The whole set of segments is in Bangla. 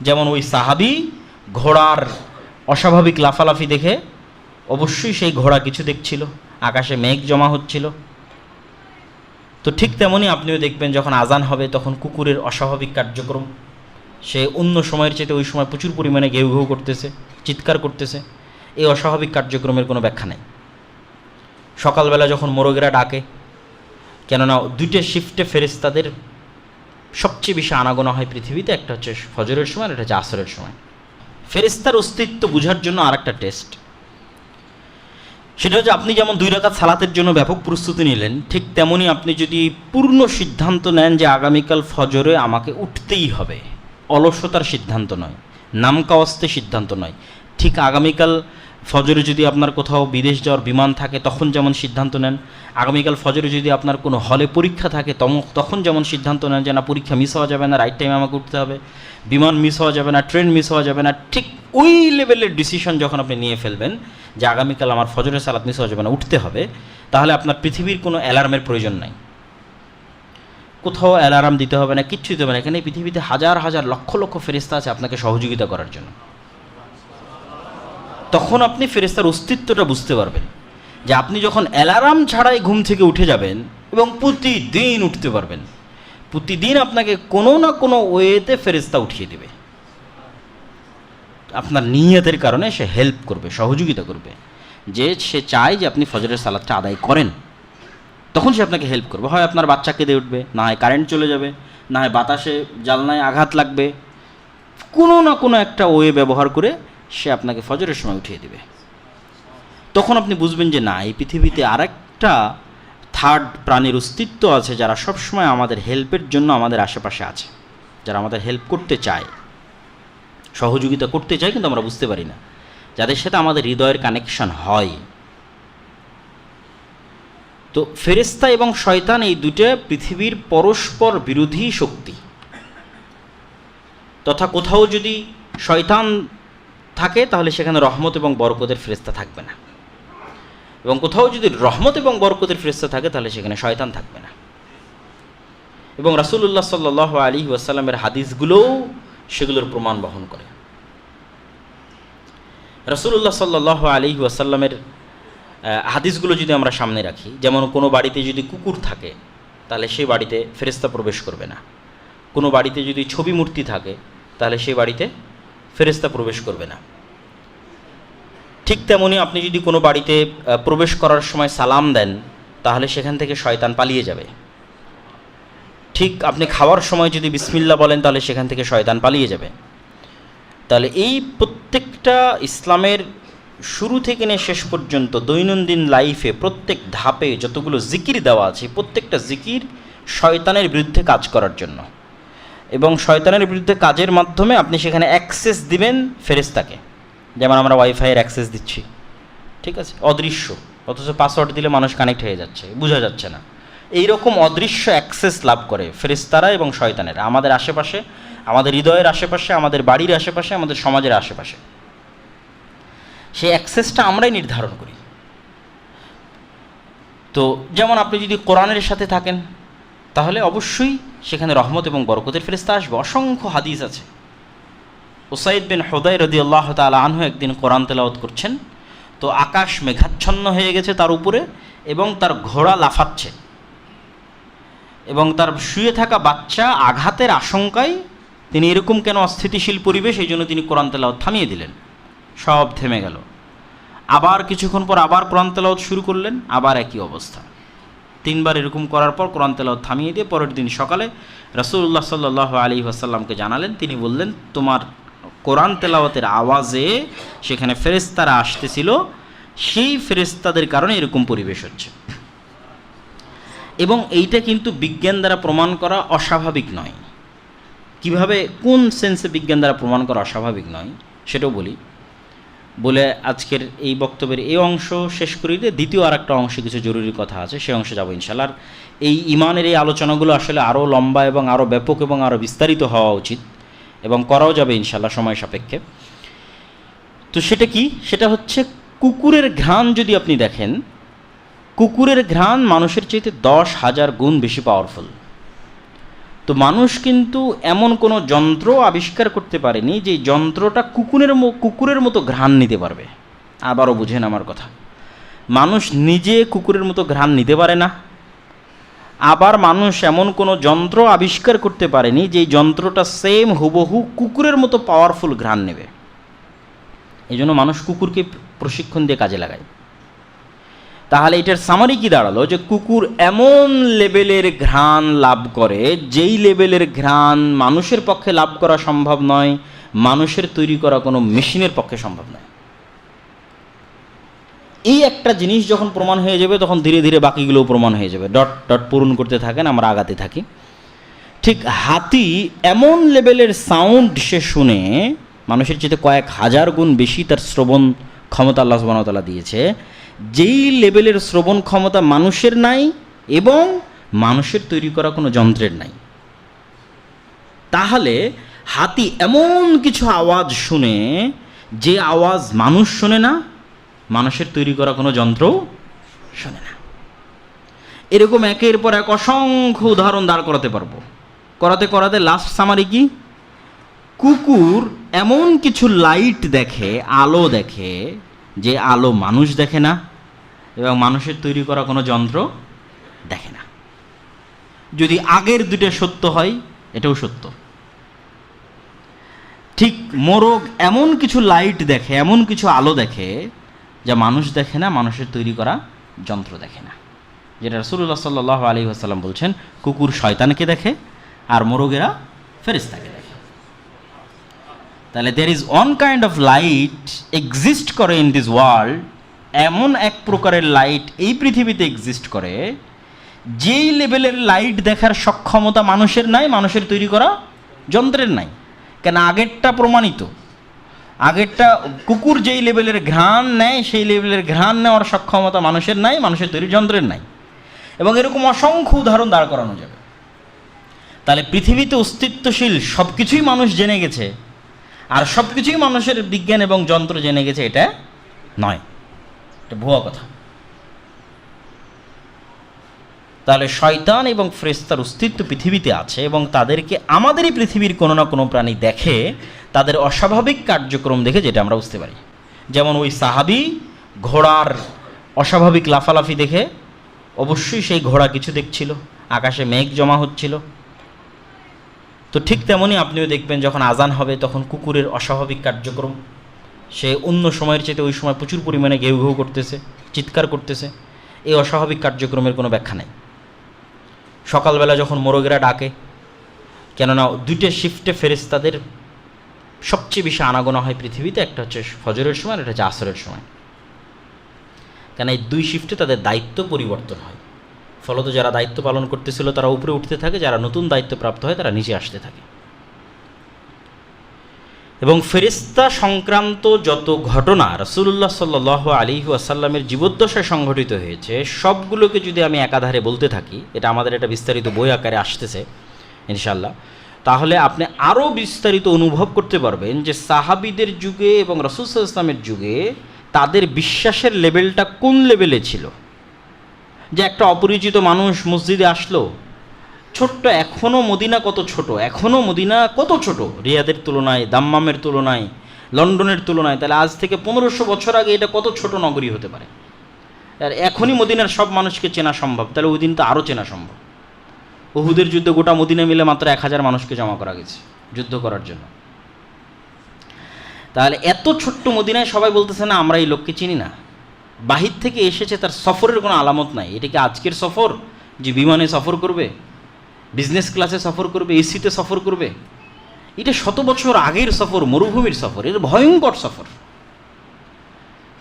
যেমন ওই সাহাবি ঘোড়ার অস্বাভাবিক লাফালাফি দেখে অবশ্যই সেই ঘোড়া কিছু দেখছিল, আকাশে মেঘ জমা হচ্ছিল। তো ঠিক তেমনই আপনিও দেখবেন যখন আজান হবে তখন কুকুরের অস্বাভাবিক কার্যক্রম। সে অন্য সময়ের চেয়ে ওই সময় প্রচুর পরিমাণে ঘেউ ঘেউ করতেছে, চিৎকার করতেছে। এই অস্বাভাবিক কার্যক্রমের কোনো ব্যাখ্যা নেই। সকালবেলা যখন মোরগেরা ডাকে, কেননা দুইটা শিফটে ফেরেস্তাদের সবচেয়ে বেশি আনাগোনা হয় পৃথিবীতে, একটা হচ্ছে ফজরের সময় আর একটা হচ্ছে আসরের সময়। ফেরিস্তার অস্তিত্ব বোঝার জন্য আর একটা টেস্ট। সেটা হচ্ছে আপনি যেমন দুই রাকাত সালাতের জন্য ব্যাপক প্রস্তুতি নিলেন, ঠিক তেমনই আপনি যদি পূর্ণ সিদ্ধান্ত নেন যে আগামীকাল ফজরে আমাকে উঠতেই হবে। অলসতার সিদ্ধান্ত নয়, নামকাওয়াস্তে সিদ্ধান্ত নয়। ঠিক আগামীকাল ফজরে যদি আপনার কোথাও বিদেশ যাওয়ার বিমান থাকে, তখন যেমন সিদ্ধান্ত নেন। আগামীকাল ফজরে যদি আপনার কোনো হলে পরীক্ষা থাকে তখন যেমন সিদ্ধান্ত নেন যে, না, পরীক্ষা মিস হওয়া যাবে না রাইট টাইমে আমাকে উঠতে হবে। বিমান মিস হওয়া যাবে না ট্রেন মিস হওয়া যাবে না। ঠিক ওই লেভেলের ডিসিশন যখন আপনি নিয়ে ফেলবেন যে, আগামীকাল আমার ফজরের সালাত মিস হওয়া যাবে না, উঠতে হবে, তাহলে আপনার পৃথিবীর কোনো অ্যালার্মের প্রয়োজন নাই। কোথাও অ্যালার্ম দিতে হবে না, কিচ্ছু দিতে হবে না। এখানে পৃথিবীতে হাজার হাজার লক্ষ লক্ষ ফেরিস্তা আছে আপনাকে সহযোগিতা করার জন্য। তখন আপনি ফেরেস্তার অস্তিত্বটা বুঝতে পারবেন যে আপনি যখন অ্যালার্ম ছাড়াই ঘুম থেকে উঠে যাবেন এবং প্রতিদিন উঠতে পারবেন, প্রতিদিন আপনাকে কোনো না কোনো ওয়েতে ফেরেস্তা উঠিয়ে দেবে। আপনার নিয়তের কারণে সে হেল্প করবে, সহযোগিতা করবে। যে সে চায় যে আপনি ফজরের সালাদটা আদায় করেন, তখন সে আপনাকে হেল্প করবে। হয় আপনার বাচ্চা কেঁদে উঠবে, না হয় কারেন্ট চলে যাবে, না হয় বাতাসে জালনায় আঘাত লাগবে। কোনো না কোনো একটা ওয়ে ব্যবহার করে সে আপনাকে ফজরের সময় উঠিয়ে দেবে। তখন আপনি বুঝবেন যে না, এই পৃথিবীতে আরেকটা থার্ড প্রাণীর অস্তিত্ব আছে যারা সবসময় আমাদের হেল্পের জন্য আমাদের আশেপাশে আছে, যারা আমাদের হেল্প করতে চায়। সহযোগিতা করতে চায় কিন্তু আমরা বুঝতে পারি না, যাদের সাথে আমাদের হৃদয়ের কানেকশন হয়। তো ফেরেস্তা এবং শয়তান এই দুটো পৃথিবীর পরস্পর বিরোধী শক্তি। তথা কোথাও যদি শয়তান থাকে, তাহলে সেখানে রহমত এবং বরকতের ফেরেস্তা থাকবে না। এবং কোথাও যদি রহমত এবং বরকতের ফেরেস্তা থাকে, তাহলে সেখানে শয়তান থাকবে না। এবং রাসূলুল্লাহ সাল্লাহ আলী ওয়াসাল্লামের হাদিসগুলোও সেগুলোর প্রমাণ বহন করে। রাসূলুল্লাহ সাল্লাহ আলী ওয়াসাল্লামের হাদিসগুলো যদি আমরা সামনে রাখি, যেমন কোনো বাড়িতে যদি কুকুর থাকে, তাহলে সেই বাড়িতে ফেরেস্তা প্রবেশ করবে না। কোনো বাড়িতে যদি ছবি মূর্তি থাকে, তাহলে সেই বাড়িতে ফেরেস্তা প্রবেশ করবে না। ঠিক তেমনি আপনি যদি কোনো বাড়িতে প্রবেশ করার সময় সালাম দেন, তাহলে সেখান থেকে শয়তান পালিয়ে যাবে। ঠিক আপনি খাওয়ার সময় যদি বিসমিল্লা বলেন, তাহলে সেখান থেকে শয়তান পালিয়ে যাবে। তাহলে এই প্রত্যেকটা ইসলামের শুরু থেকে নিয়ে শেষ পর্যন্ত দৈনন্দিন লাইফে প্রত্যেক ধাপে যতগুলো জিকির দেওয়া আছে, প্রত্যেকটা জিকির শয়তানের বিরুদ্ধে কাজ করার জন্য। এবং শয়তানের বিরুদ্ধে কাজের মাধ্যমে আপনি সেখানে অ্যাক্সেস দিবেন ফেরেস্তাকে যেমন আমরা ওয়াইফাইয়ের অ্যাক্সেস দিচ্ছি। ঠিক আছে? অদৃশ্য। অথচ পাসওয়ার্ড দিলে মানুষ কানেক্ট হয়ে যাচ্ছে। বোঝা যাচ্ছে না। এই রকম অদৃশ্য অ্যাক্সেস লাভ করে ফেরেস্তারা এবং শয়তানেরা। আমাদের আশেপাশে, আমাদের হৃদয়ের আশেপাশে, আমাদের বাড়ির আশেপাশে, আমাদের সমাজের আশেপাশে। সেই অ্যাক্সেসটা আমরাই নির্ধারণ করি। তো যেমন আপনি যদি কোরআনের সাথে থাকেন তাহলে অবশ্যই সেখানে রহমত এবং বরকতের ফেরেস্তা আসবে। অসংখ্য হাদিস আছে। ওসাইদ বিন হদাই রদি আল্লাহ তালা আনহু একদিন কোরআন তেলাওয়াত করছেন। তো আকাশ মেঘাচ্ছন্ন হয়ে গেছে তার উপরে এবং তার ঘোড়া লাফাচ্ছে। এবং তার শুয়ে থাকা বাচ্চা আঘাতের আশঙ্কায় তিনি এরকম কেন অস্থিতিশীল পরিবেশ, এই জন্য তিনি কোরআন তেলাওয়াত থামিয়ে দিলেন। সব থেমে গেল। আবার কিছুক্ষণ পর আবার কোরআন তেলাওয়াত শুরু করলেন, আবার একই অবস্থা। তিনবার এরকম করার পর কোরআন তেলাওয়াত থামিয়ে দিয়ে পরের দিন সকালে রাসূলুল্লাহ সাল্লাহ আলী আসাল্লামকে জানালেন, তিনি বললেন, তোমার কোরআন তেলাওয়াতের আওয়াজে সেখানে ফেরেস্তারা আসতেছিল, সেই ফেরেস্তাদের কারণে এরকম পরিবেশ হচ্ছে। এবং এইটা কিন্তু বিজ্ঞান দ্বারা প্রমাণ করা অস্বাভাবিক নয়। কীভাবে, কোন সেন্সে বিজ্ঞান দ্বারা প্রমাণ করা অস্বাভাবিক নয়, সেটাও বলি। বলে আজকের এই বক্তব্যের এই অংশ শেষ করি দিয়ে দ্বিতীয় আর একটা অংশে কিছু জরুরি কথা আছে, সেই অংশে যাব ইনশাল্লাহ আর এই ইমানের এই আলোচনাগুলো আসলে আরও লম্বা এবং আরও ব্যাপক এবং আরও বিস্তারিত হওয়া উচিত এবং করাও যাবে ইনশাল্লাহ সময় সাপেক্ষে। তো সেটা কি? সেটা হচ্ছে কুকুরের ঘ্রাণ যদি আপনি দেখেন, কুকুরের ঘ্রাণ মানুষের চাইতে দশ হাজার গুণ বেশি পাওয়ারফুল তো মানুষ কিন্তু এমন কোনো যন্ত্র আবিষ্কার করতে পারেনি যে যন্ত্রটা কুকুরের কুকুরের মতো ঘ্রাণ নিতে পারবে। আবারও বুঝেন আমার কথা। মানুষ নিজে কুকুরের মতো ঘ্রাণ নিতে পারে না। আবার মানুষ এমন কোনো যন্ত্র আবিষ্কার করতে পারেনি যে যন্ত্রটা সেম হুবহু কুকুরের মতো পাওয়ারফুল ঘ্রাণ নেবে। এই জন্য মানুষ কুকুরকে প্রশিক্ষণ দিয়ে কাজে লাগায়। তাহলে এটার সামারি কি দাঁড়াল? যে কুকুর এমন লেভেলের ঘ্রাণ লাভ করে, যেই লেভেলের ঘ্রাণ মানুষের পক্ষে লাভ করা সম্ভব নয়, মানুষের তৈরি করা কোনো মেশিনের পক্ষে সম্ভব নয়। এই একটা জিনিস যখন প্রমাণ হয়ে যাবে, তখন ধীরে ধীরে বাকিগুলোও প্রমাণ হয়ে যাবে। ডট ডট পূরণ করতে থাকেন, আমরা আগাতে থাকি। ঠিক হাতি এমন লেভেলের সাউন্ড সে শুনে, মানুষের চেয়ে কয়েক হাজার গুণ বেশি তার শ্রবণ ক্ষমতা আল্লাহ সুবাহতাল্লাহ দিয়েছে যেই লেভেলের শ্রবণ ক্ষমতা মানুষের নাই এবং মানুষের তৈরি করা কোনো যন্ত্রের নাই। তাহলে হাতি এমন কিছু আওয়াজ শুনে, যে আওয়াজ মানুষ শোনে না, মানুষের তৈরি করা কোনো যন্ত্রও শোনে না। এরকম একের পর এক অসংখ্য উদাহরণ দাঁড় করাতে পারব। করাতে করাতে লাস্ট সামারি কি? কুকুর এমন কিছু লাইট দেখে, আলো দেখে, যে আলো মানুষ দেখে না এবং মানুষের তৈরি করা কোনো যন্ত্র দেখে না। যদি আগের দুটো সত্য হয়, এটাও সত্য। ঠিক মোরগ এমন কিছু লাইট দেখে, এমন কিছু আলো দেখে, যা মানুষ দেখে না, মানুষের তৈরি করা যন্ত্র দেখে না। যেটা রসুল্লাহ সাল্লাহ আলী আসাল্লাম বলছেন, কুকুর শয়তানকে দেখে আর মোরগেরা ফেরিস্তাকে দেখে। তাহলে there is one kind of light exist করে ইন দিস ওয়ার্ল্ড এমন এক প্রকারের লাইট এই পৃথিবীতে এক্সিস্ট করে, যেই লেভেলের লাইট দেখার সক্ষমতা মানুষের নাই, মানুষের তৈরি করা যন্ত্রের নাই। কেন আগেরটা প্রমাণিত। আগেরটা কুকুর যেই লেভেলের ঘ্রাণ নেয়, সেই লেভেলের ঘ্রাণ নেওয়ার সক্ষমতা মানুষের নাই, মানুষের তৈরি যন্ত্রের নাই। এবং এরকম অসংখ্য উদাহরণ দাঁড় করানো যাবে। তাহলে পৃথিবীতে অস্তিত্বশীল সব কিছুই মানুষ জেনে গেছে, আর সব কিছুই মানুষের বিজ্ঞান এবং যন্ত্র জেনে গেছে, এটা নয়। এটা ভুয়া কথা। তাহলে শয়তান এবং ফ্রেস্তার অস্তিত্ব পৃথিবীতে আছে এবং তাদেরকে আমাদেরই পৃথিবীর কোনো না কোনো প্রাণী দেখে তাদের অস্বাভাবিক কার্যক্রম দেখে যেটা আমরা বুঝতে পারি। যেমন ওই সাহাবি ঘোড়ার অস্বাভাবিক লাফালাফি দেখে অবশ্যই সেই ঘোড়া কিছু দেখছিল, আকাশে মেঘ জমা হচ্ছিল। তো ঠিক তেমনই আপনিও দেখবেন যখন আজান হবে তখন কুকুরের অস্বাভাবিক কার্যক্রম। সে অন্য সময়ের চেয়ে ওই সময় প্রচুর পরিমাণে ঘেউ ঘেউ করতেছে, চিৎকার করতেছে। এই অস্বাভাবিক কার্যক্রমের কোনো ব্যাখ্যা নেই। সকালবেলা যখন মোরগেরা ডাকে, কেননা দুইটা শিফটে ফেরেস্তাদের সবচেয়ে বেশি আনাগোনা হয় পৃথিবীতে, একটা হচ্ছে ফজরের সময় আর একটা হচ্ছে আসরের সময়। কেন এই দুই শিফটে তাদের দায়িত্ব পরিবর্তন হয়। ফলত যারা দায়িত্ব পালন করতেছিল তারা উপরে উঠতে থাকে, যারা নতুন দায়িত্ব প্রাপ্ত হয় তারা নিচে আসতে থাকে। এবং ফেরিস্তা সংক্রান্ত যত ঘটনা রসুল্লাহ সাল্লাহ আলী আসাল্লামের জীবদ্দশায় সংঘটিত হয়েছে, সবগুলোকে যদি আমি একাধারে বলতে থাকি, এটা আমাদের একটা বিস্তারিত বই আকারে আসতেছে ইনশাল্লাহ তাহলে আপনি আরও বিস্তারিত অনুভব করতে পারবেন যে সাহাবিদের যুগে এবং রসুল ইসলামের যুগে তাদের বিশ্বাসের লেভেলটা কোন লেভেলে ছিল? যে একটা অপরিচিত মানুষ মসজিদে আসলো ছোট্ট এখনও মদিনা কত ছোট? এখনও মদিনা কত ছোট? রিয়াদের তুলনায়, দাম্মামের তুলনায়, লন্ডনের তুলনায়, তাহলে আজ থেকে পনেরোশো বছর আগে এটা কত ছোট নগরী হতে পারে? আর এখনই মদিনার সব মানুষকে চেনা সম্ভব, তাহলে ওই দিন তো আরও চেনা সম্ভব। বহুদের যুদ্ধে গোটা মদিনা মিলে মাত্র এক হাজার মানুষকে জমা করা গেছে, যুদ্ধ করার জন্য। তাহলে এত ছোট্ট মদিনায় সবাই বলতেছে, না, আমরা এই লোককে চিনি না। বাহির থেকে এসেছে, তার সফরের কোনো আলামত নাই। এটা কি আজকের সফর? যে বিমানে সফর করবে? বিজনেস ক্লাসে সফর করবে এসিতে সফর করবে। এটা শত বছর আগের সফর, মরুভূমির সফর এর ভয়ঙ্কর সফর।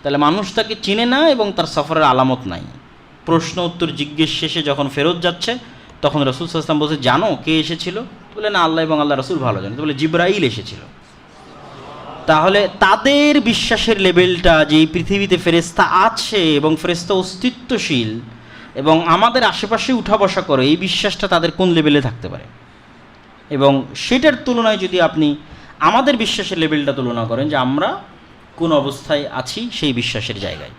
তাহলে মানুষ তাকে চিনে না এবং তার সফরের আলামত নাই। প্রশ্ন, উত্তর, জিজ্ঞেস শেষে যখন ফেরত যাচ্ছে, তখন রসুল সাল্লাম বলছে, জানো কে এসেছিল? বলে, না, আল্লাহ এবং আল্লাহ রসুল ভালো জানে। বলে, জিব্রাইল এসেছিল। তাহলে তাদের বিশ্বাসের লেভেলটা যে পৃথিবীতে ফেরেস্তা আছে এবং ফেরেস্তা অস্তিত্বশীল এবং আমাদের আশেপাশে উঠা বসা করে, এই বিশ্বাসটা তাদের কোন লেভেলে থাকতে পারে? এবং সেটার তুলনায় যদি আপনি আমাদের বিশ্বাসের লেভেলটা তুলনা করেন যে আমরা কোন অবস্থায় আছি সেই বিশ্বাসের জায়গায়।